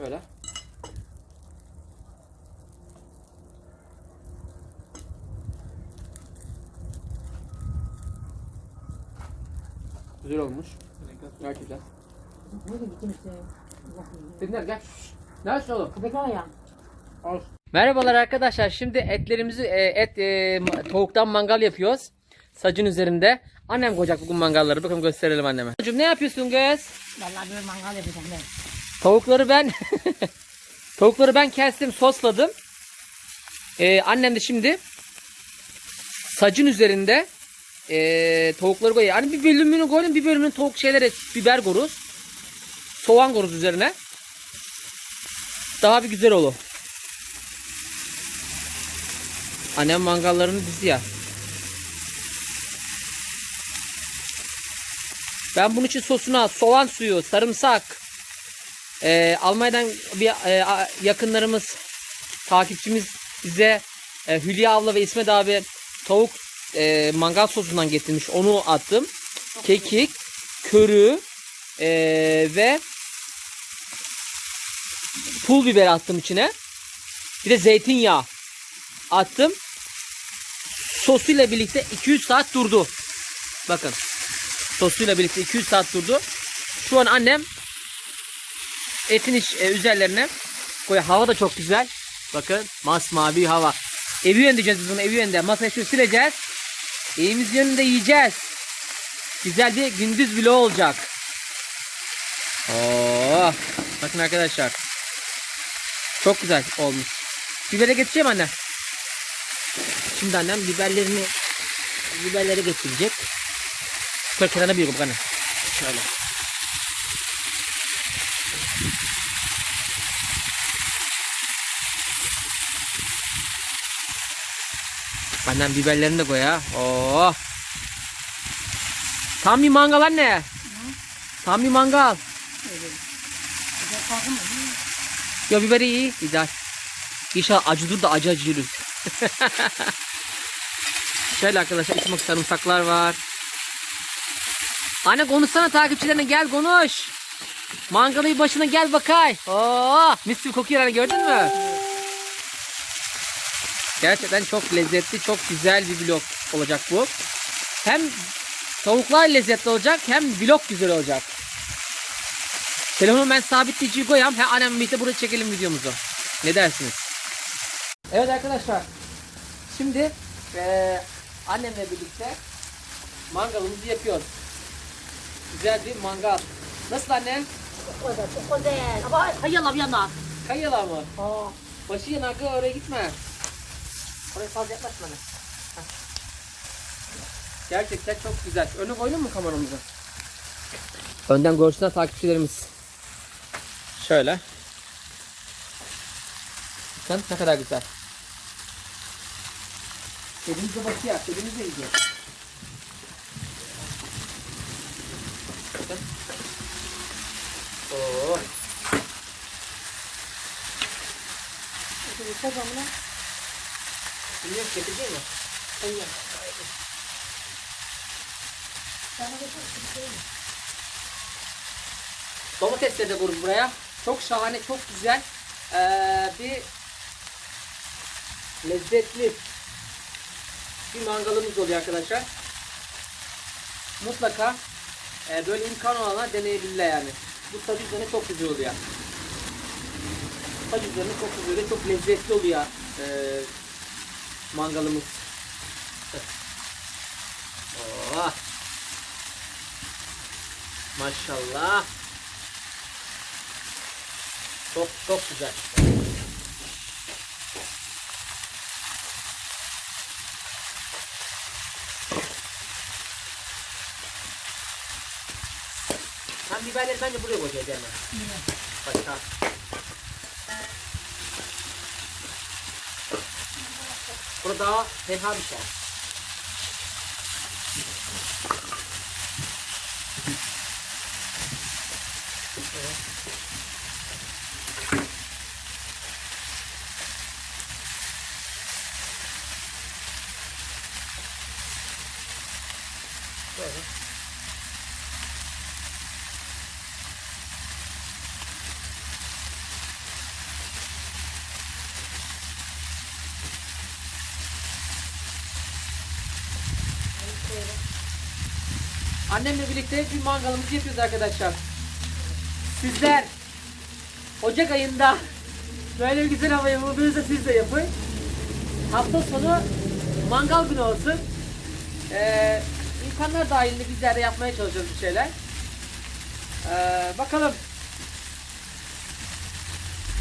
Şöyle. Güzel olmuş. Gerçekten. Böyle gittim işte. Dinler gel. Nerede oğlum? Köpekler ya. Merhabalar arkadaşlar. Şimdi etlerimizi e, et e, tavuktan mangal yapıyoruz. Sacın üzerinde. Annem koyacak bugün mangalları. Bakalım gösterelim anneme. Çocuğum ne yapıyorsun kız? Vallahi böyle mangal yapacağım ben. Tavukları ben tavukları ben kestim, sosladım. Ee, annem de şimdi sacın üzerinde ee, tavukları koyuyor. Hani bir bölümünü koyalım, bir bölümünü tavuk şeylere biber koruz. Soğan koruz üzerine. Daha bir güzel olur. Annem mangallarını diziyor. Ben bunun için sosuna soğan suyu, sarımsak, ee, Almanya'dan bir e, yakınlarımız, takipçimiz bize e, Hülya abla ve İsmet abi tavuk e, mangal sosundan getirmiş. Onu attım. Kekik, körü e, ve pul biber attım içine. Bir de zeytinyağı attım. Sosuyla birlikte 200 saat durdu. Bakın. Sosuyla birlikte 200 saat durdu. Şu an annem etin iç, e, üzerlerine koy. Hava da çok güzel. Bakın masmavi hava. Evi yönleyeceğiz biz bunu evi yönde. Masaya şu sileceğiz. Evimiz yönünde yiyeceğiz. Güzel bir gündüz vlog olacak. Oo, bakın arkadaşlar. Çok güzel olmuş. Bibere geçeceğim anne. Şimdi annem biberlerini biberleri getirecek. Şöyle kenara bir anne. Şöyle. Annem biberlerini de koy ha. Oo. Tam bir mangal anne. Tam bir mangal. Güzel kalkın mı? Ya biberi iyi. Güzel. İnşallah acı dur da acı acı yürür. Şöyle arkadaşlar içime sarımsaklar var. Anne konuşsana takipçilerine gel konuş. Mangalı başına gel bakay. Oo, mis gibi kokuyor hani gördün mü? Gerçekten çok lezzetli, çok güzel bir vlog olacak bu. Hem tavuklar lezzetli olacak hem vlog güzel olacak. Telefonu ben sabitleyiciyi koyayım. He annem birlikte burada çekelim videomuzu. Ne dersiniz? Evet arkadaşlar. Şimdi eee annemle birlikte mangalımızı yapıyoruz. Güzel bir mangal. Nasıl annem? Çok güzel, çok güzel. Ama hayal bir yana. Kayalar mı? Aa, Başı yanakı oraya gitme. Oraya fazla yaklaşma lan. Gerçekten çok güzel. Öne koydun mu kameramızı? Önden görsünler takipçilerimiz. Şöyle. Bakın ne kadar güzel. Elimize bakıyor. Elimize gidiyor. Bakın. Oo. Lan. Bilmiyorum getirecek mi? Güzel. Domatesleri de vurun buraya. Çok şahane, çok güzel ee, bir lezzetli bir mangalımız oluyor arkadaşlar. Mutlaka ee, böyle imkan olanlar deneyebilirler yani. Bu saç üzerine çok güzel oluyor. Saç üzerine çok güzel oluyor. Çok lezzetli oluyor ee, mangalımız. Oh. Maşallah. Çok çok güzel. Ben biberleri bence buraya koyacağız hemen. Başka. Burada daha tenha Annemle birlikte bir mangalımızı yapıyoruz arkadaşlar. Sizler Ocak ayında böyle bir güzel havayı bulduğunuzda siz de yapın. Hafta sonu mangal günü olsun. Ee, imkanlar dahilinde bizler de yapmaya çalışıyoruz bir şeyler. Ee, bakalım.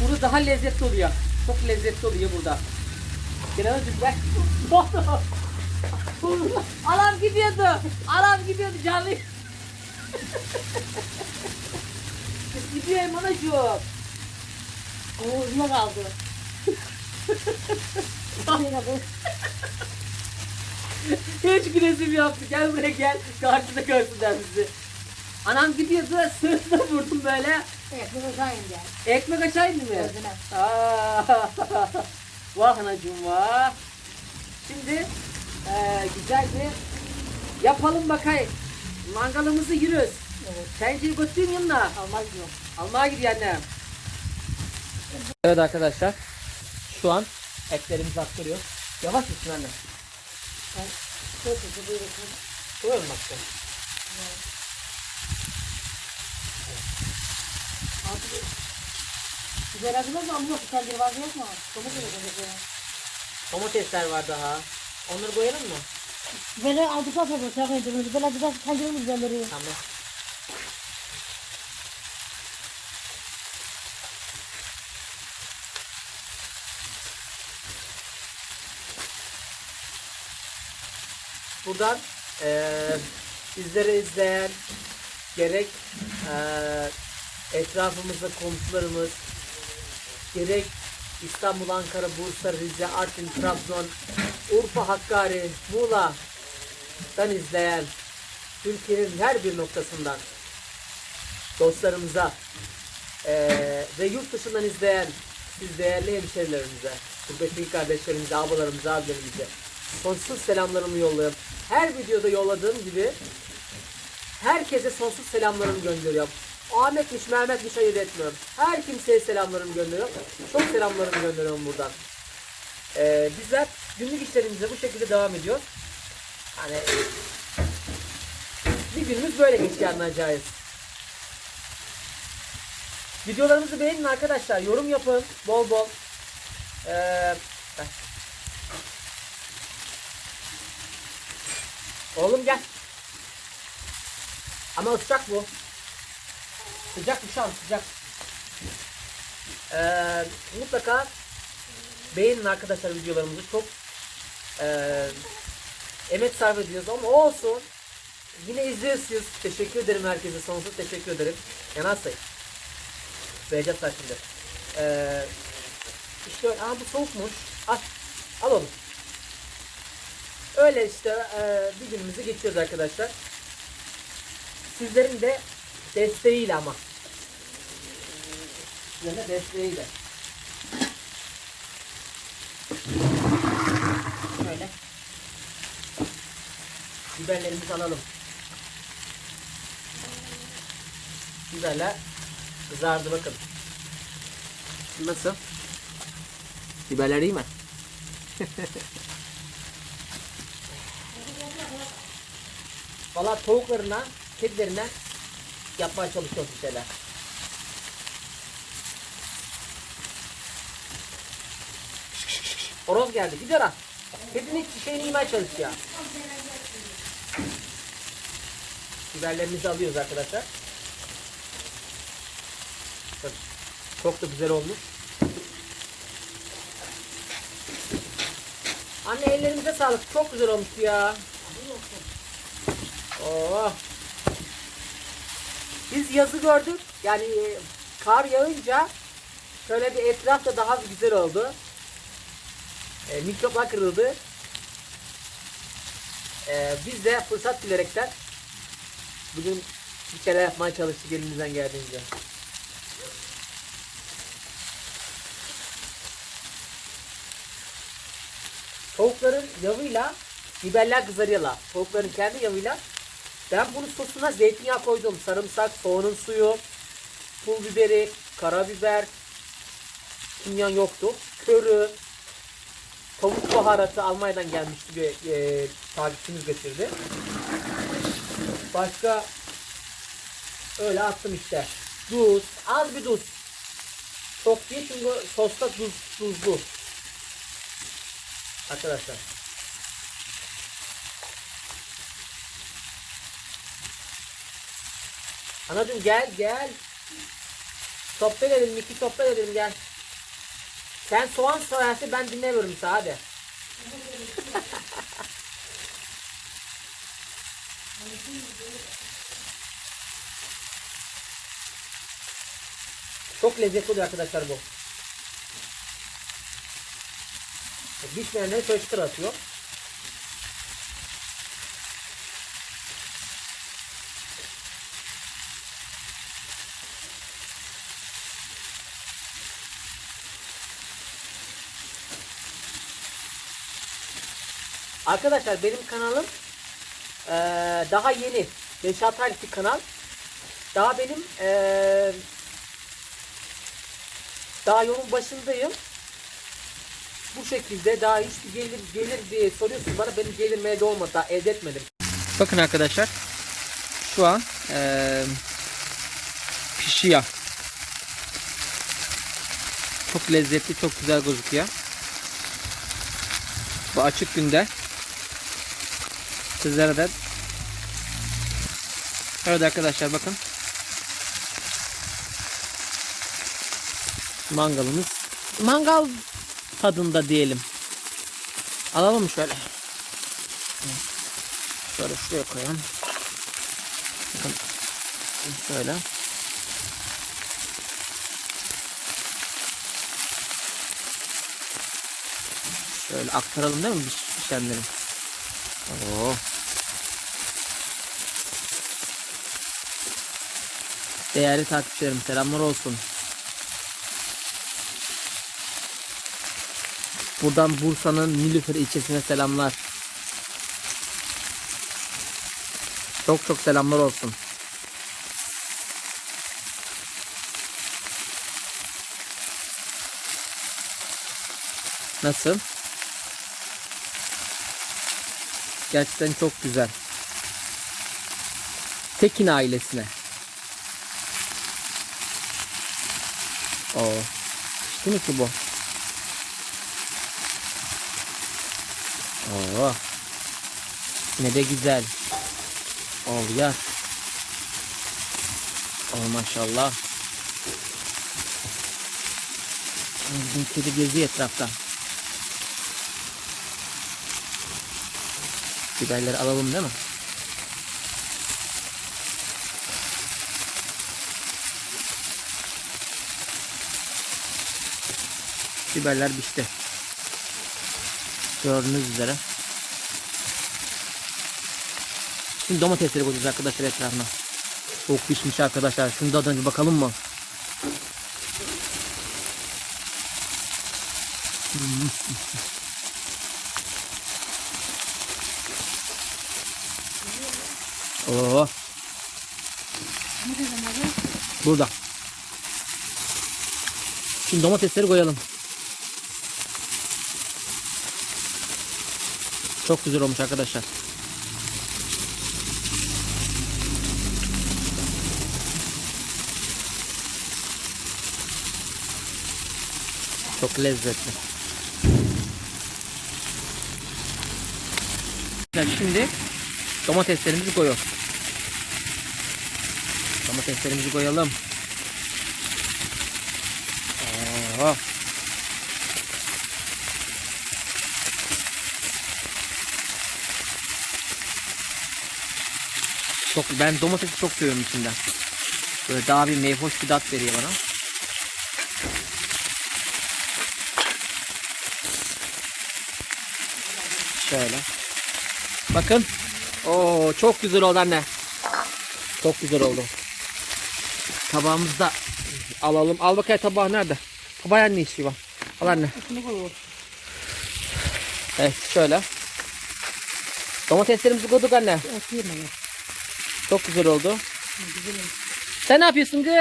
Burada daha lezzetli oluyor. Çok lezzetli oluyor burada. Birazcık bak. Alam gidiyordu. Alam gidiyordu canlı. Kız gidiyor Emanacığım. Ağzıma kaldı. Hiç gülesim yaptı. Gel buraya gel. Karşıda görsünler bizi. Anam gidiyordu. Sırtına vurdum böyle. Bu aşağı indi. Ekmek açaydı mı? Gözüne. Aa, vah anacığım vah. Şimdi eee güzel bir yapalım bakayım. Mangalımızı yürüyoruz. Evet. Tencereyi götüreyim yanına. Almaz diyor. Almaya gidiyor annem. Evet arkadaşlar. Şu an etlerimizi aktarıyor. Yavaş mısın anne? Ben çok mı baktın? Artık Güzel acımaz mı? Ama yok. Sen bir vazı yok mu? Domatesler var daha. Onları koyalım mı? Böyle aldıktan sonra sen koydunuz. Böyle aldıktan sonra tenceremiz güzelleri. Tamam. Buradan eee bizleri izleyen gerek eee etrafımızda komşularımız gerek İstanbul, Ankara, Bursa, Rize, Artvin, Trabzon, Urfa, Hakkari, Muğla'dan izleyen Türkiye'nin her bir noktasından dostlarımıza eee, ve yurt dışından izleyen siz değerli hemşerilerimize, gurbetli kardeşlerimize, ablalarımıza, abilerimize sonsuz selamlarımı yolluyorum. Her videoda yolladığım gibi herkese sonsuz selamlarımı gönderiyorum. Ahmetmiş, Mehmetmiş ayırt etmiyorum. Her kimseye selamlarımı gönderiyorum. Çok selamlarımı gönderiyorum buradan. Eee bizler günlük işlerimize bu şekilde devam ediyoruz. Hani bir günümüz böyle geçiyor anlayacağız. Videolarımızı beğenin arkadaşlar. Yorum yapın. Bol bol. Ee. Oğlum gel. Ama sıcak bu. Sıcak bu şu an sıcak. Ee, mutlaka beğenin arkadaşlar videolarımızı. Çok ee, emek sarf ediyoruz ama olsun. Yine izliyorsunuz. Teşekkür ederim herkese. Sonsuz teşekkür ederim. Yanar sayın. Vereceğiz sen şimdi. Ee, işte. Aa bu soğukmuş. Al. Al oğlum. Öyle işte e, bir günümüzü geçiyoruz arkadaşlar. Sizlerin de desteğiyle ama. Sizlerin de desteğiyle. Biberlerimizi alalım. Biberler kızardı bakın. Nasıl? Biberler iyi mi? Valla tavuklarına, kedilerine yapmaya çalışıyoruz bir şeyler. Horoz geldi. Gidiyor ha. Kedinin şeyini yemeye çalışıyor. Biberlerimizi alıyoruz arkadaşlar. Bak, Çok da güzel olmuş. Anne ellerimize sağlık. Çok güzel olmuş ya. Oh. Biz yazı gördük. Yani e, kar yağınca şöyle bir etraf da daha güzel oldu. E, mikroplar kırıldı. E, biz de fırsat bilerekten bugün bir şeyler yapmaya çalıştık elimizden geldiğince. Tavukların yağıyla biberler kızarıyorlar. Tavukların kendi yağıyla. Ben bunun sosuna zeytinyağı koydum. Sarımsak, soğanın suyu, pul biberi, karabiber, kimyon yoktu. Körü, tavuk baharatı Almanya'dan gelmişti bir e, getirdi. Başka öyle attım işte. Tuz. Az bir tuz. Çok değil çünkü sosta tuz, tuzlu. Arkadaşlar. Anacığım gel gel. Sohbet edelim. iki sohbet edelim gel. Sen soğan soyarsa ben dinlemiyorum size Çok lezzetli arkadaşlar bu. Pişmeyenleri şöyle çıtır atıyor. Arkadaşlar benim kanalım eee, daha yeni. 5-6 aylık bir kanal. Daha benim eee, daha yolun başındayım. Bu şekilde daha hiçbir gelir gelir diye soruyorsun bana benim gelirim elde olmadı daha elde etmedim. Bakın arkadaşlar şu an eee pişiyor. Çok lezzetli çok güzel gözüküyor. Bu açık günde sizlere de Evet arkadaşlar bakın mangalımız mangal tadında diyelim. Alalım mı şöyle? Şöyle şuraya koyalım. Bakın şöyle. Şöyle aktaralım değil mi pişenleri? Oo. Değerli takipçilerim selamlar olsun. Buradan Bursa'nın Nilüfer ilçesine selamlar. Çok çok selamlar olsun. Nasıl? Gerçekten çok güzel. Tekin ailesine. Oo. Pişti mi ki bu? Oo. Ne de güzel. Ol ya. Oh maşallah. Bizim kedi geziyor etrafta. Biberleri alalım değil mi? Biberler pişti. Gördüğünüz üzere. Şimdi domatesleri koyacağız arkadaşlar etrafına. Çok pişmiş arkadaşlar. Şunu da bir bakalım mı? Oo. Burada. Şimdi domatesleri koyalım. Çok güzel olmuş arkadaşlar. Çok lezzetli. Şimdi domateslerimizi koyuyoruz. Domateslerimizi koyalım. Oo. Çok ben domatesi çok seviyorum içinden. Böyle daha bir meyhoş bir tat veriyor bana. Şöyle. Bakın. Oo çok güzel oldu anne. Çok güzel oldu. Tabağımızı da alalım. Al bakayım tabağı nerede? Tabağı anne işi var. Al anne. Evet şöyle. Domateslerimizi koyduk anne. Çok güzel oldu. Sen ne yapıyorsun kız?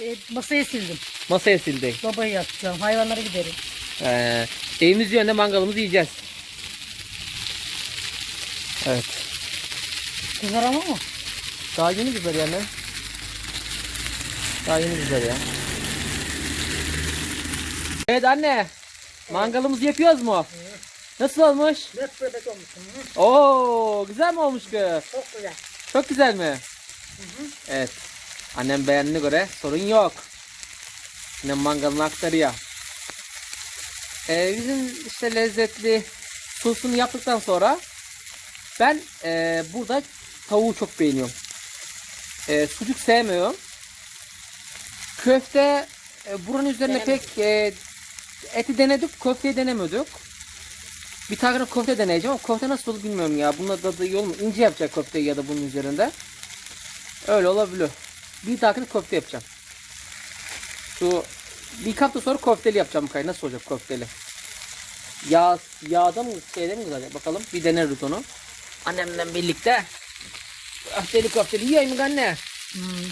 E, Masaya sildim. Masaya sildik. Babayı yapacağım. Hayvanlara giderim. Ee, evimiz yönünde mangalımızı yiyeceğiz. Evet. Kızarama mı? Daha yeni güzel yani. Daha yeni güzel ya. Evet anne. Mangalımızı yapıyoruz mu? Nasıl olmuş? Dört bebek olmuş. Oo, güzel mi olmuş ki? Çok güzel. Çok güzel mi? Evet. Annem beğendiğine göre sorun yok. Annem mangalını aktarıyor. Ee, bizim işte lezzetli sosunu yaptıktan sonra ben e, burada tavuğu çok beğeniyorum. E, sucuk sevmiyorum. Köfte e, buranın üzerine Denemedik. pek e, eti denedik, köfteyi denemedik. Bir tane köfte deneyeceğim ama köfte nasıl olur bilmiyorum ya. Bunun tadı iyi olmuyor. İnce yapacak köfteyi ya da bunun üzerinde. Öyle olabilir. Bir dahakine köfte yapacağım. Şu bir hafta sonra köfteli yapacağım kay. Nasıl olacak köfteli? Yağ, yağda mı şeyde mi güzel? Bakalım bir deneriz onu. Annemle birlikte. Köfteli köfteli yiyeyim anne? Hmm.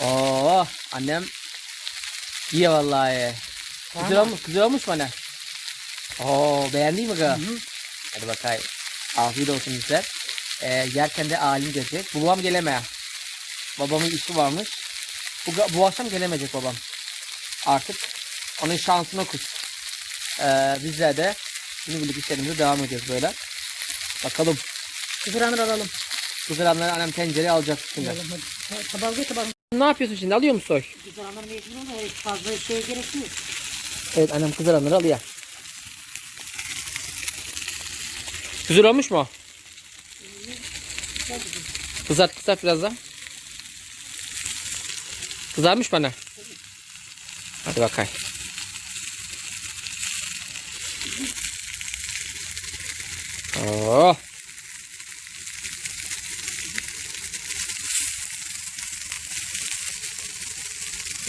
Oo, annem iyi vallahi. Güzel Tamam. olmuş, güzel olmuş mu anne? Oo, beğendin mi kız? Hı. Hadi bakayım. Afiyet olsun bize. Ee, yerken de alim gelecek. Babam gelemeye. Babamın işi varmış. Bu, bu akşam gelemeyecek babam. Artık onun şansına kus. Ee, bizler de günübirlik işlerimize devam ediyoruz böyle. Bakalım. Kıvıranır alalım. Kızıranları annem tencereye alacak şimdi. Alalım hadi. Tabal gel tabal. Ne yapıyorsun şimdi? Alıyor musun? Kıvıranır mecbur ama fazla şey gerekmiyor. Evet annem kızıranları alıyor. Güzel olmuş mu? Kızart kızart biraz daha. Kızarmış bana. Hadi bakayım. Oh.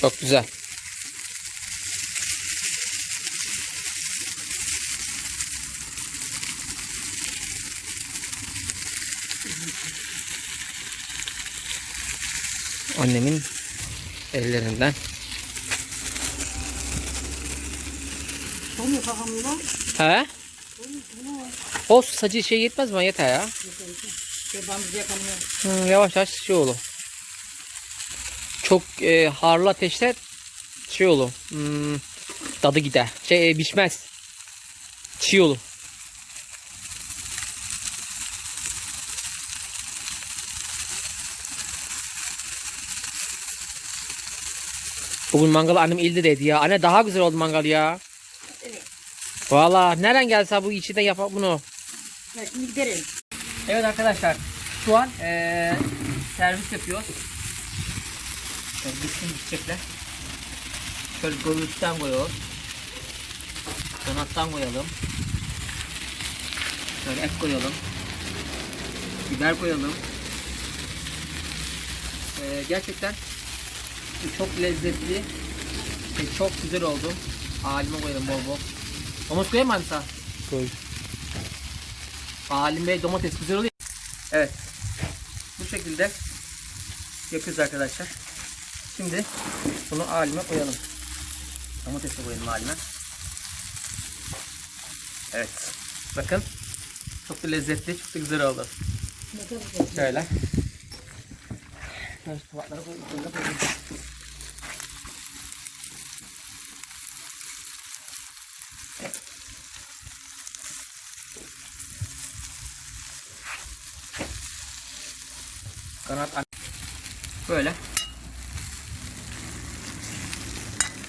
Çok güzel. Annemin ellerinden. He? O sacı şey yetmez mi? Yeter ya. Hı, yavaş yavaş şey olur. Çok e, harlı ateşte şey olur. Hmm, tadı gider. Şey e, pişmez. Çiğ olur. Bugün mangal annem ildi dedi ya. Anne daha güzel oldu mangal ya. Evet. Valla nereden gelse bu içinde yapar bunu. Ben şimdi giderim. Evet arkadaşlar şu an eee, servis yapıyoruz. Şöyle bitsin bitecekler. Şöyle göğüsten koyuyoruz. Donattan koyalım. Şöyle et koyalım. Biber koyalım. Eee, gerçekten çok lezzetli ve çok güzel oldu. Halime koyalım bol bol. Domates koyayım mı sana? Koy. Halim Bey domates güzel oluyor. Evet. Bu şekilde yapıyoruz arkadaşlar. Şimdi bunu halime koyalım. Domatesi koyalım halime. Evet. Bakın. Çok da lezzetli, çok da güzel oldu. Şöyle tabaklara koyalım. şöyle koyalım. Kanat an- böyle.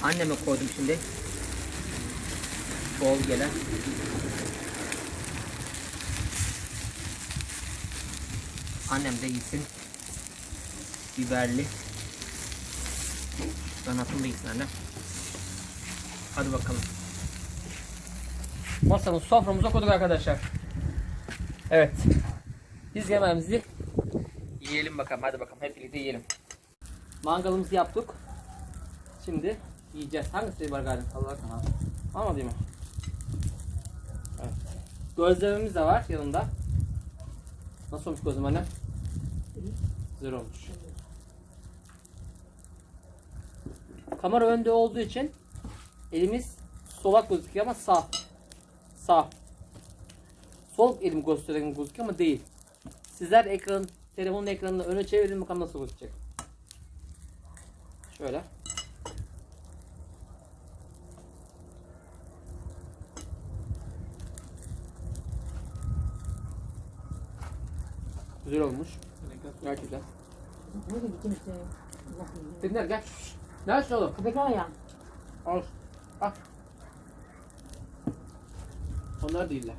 Anneme koydum şimdi. Bol gelen. Annem de yesin. Biberli. Kanatım da yesin annem. Hadi bakalım. Masanın soframıza koyduk arkadaşlar. Evet. Biz yemeğimizi Yiyelim bakalım hadi bakalım hep birlikte yiyelim. Mangalımızı yaptık. Şimdi yiyeceğiz. Hangisi var galiba? Allah sana. Değil mi? Evet. Gözlememiz de var yanında. Nasıl olmuş gözlem annem? Güzel olmuş. Kamera önde olduğu için elimiz solak gözüküyor ama sağ. Sağ. Sol elim gösteren gözüküyor ama değil. Sizler ekranın telefonun ekranını öne çevirin bakalım nasıl gözükecek. Şöyle. Güzel olmuş. Gerçekten. Ne de gittim işte. Dinler gel. Nersin oğlum? Köpek ya. Al. Al. Onlar değiller.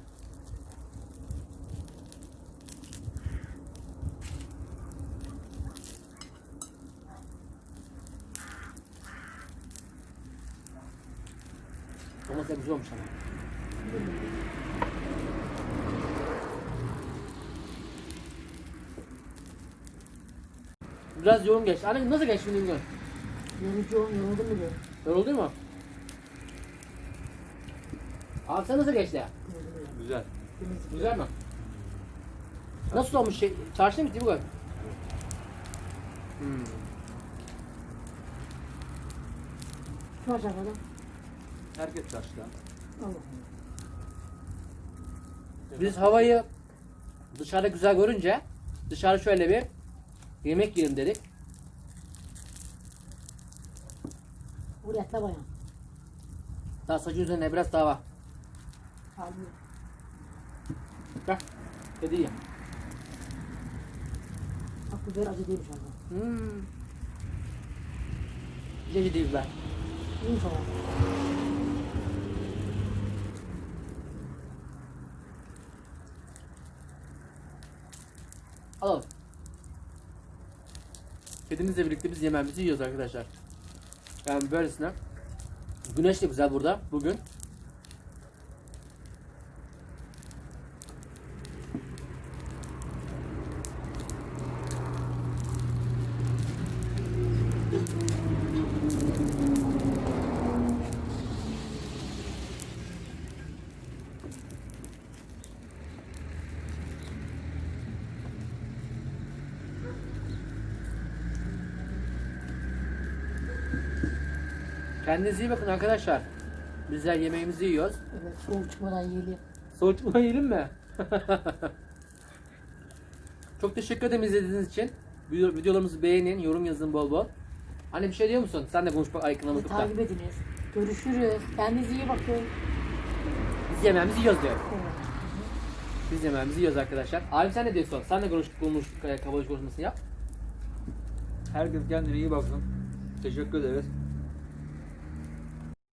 Domates güzel olmuş ama. Biraz yoğun geçti. Anne nasıl geçti bugün? Yorucu, yoruldum mu diyor. Yoruldun mu? Abi sen nasıl geçti? Güzel. Güzel mi? Nasıl olmuş şey? Çarşıda mı gitti bu kadar? Hmm. Kim açar adam? Allah Allah. Biz havayı dışarıda güzel görünce dışarı şöyle bir yemek yiyelim dedik. Bu etli bayan. Daha saçın üzerine biraz daha var. Abi. Gel. Kedi ye. Bak biber acı değilmiş abi. Hmm. Ceci değil ben. İyiymiş ama. Alalım. Kedimizle birlikte biz yemeğimizi yiyoruz arkadaşlar. Yani böylesine. Güneş de güzel burada bugün. Kendinize iyi bakın arkadaşlar. Bizler yemeğimizi yiyoruz. Evet, soğuk çıkmadan yiyelim. Soğutma yiyelim mi? Çok teşekkür ederim izlediğiniz için. Video- Videolarımızı beğenin, yorum yazın bol bol. Hani bir şey diyor musun? Sen de konuş bak Aykın'a Bizi bakıp da. takip ediniz. Görüşürüz. Kendinize iyi bakın. Biz yemeğimizi yiyoruz diyor. Evet. Biz yemeğimizi yiyoruz arkadaşlar. Abim sen ne diyorsun? Sen de konuş, konuş, kabalık konuşmasını yap. Herkes kendine iyi baksın. Teşekkür ederiz.